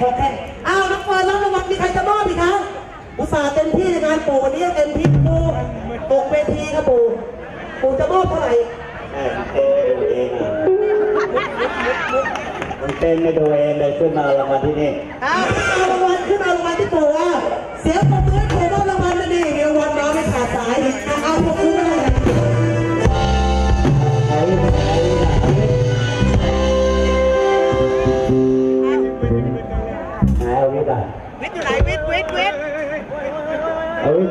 ของแขกของแขกอ้าวน้องเฟิร์นรับรางวัลมีใครจะมอบอีกคะอุตส่าห์เต็มที่ในงานปู่วันนี้เต็มที่ปู่ตกเวทีครับปู่ปู่จะมอบเท่าไหร่มันเต้นไม่ดูเองเลยขึ้นมารางวัลที่นี่อ้าวรางวัลขึ้นมารางวัลที่ปู่อะเสียง ไหนเอาวิ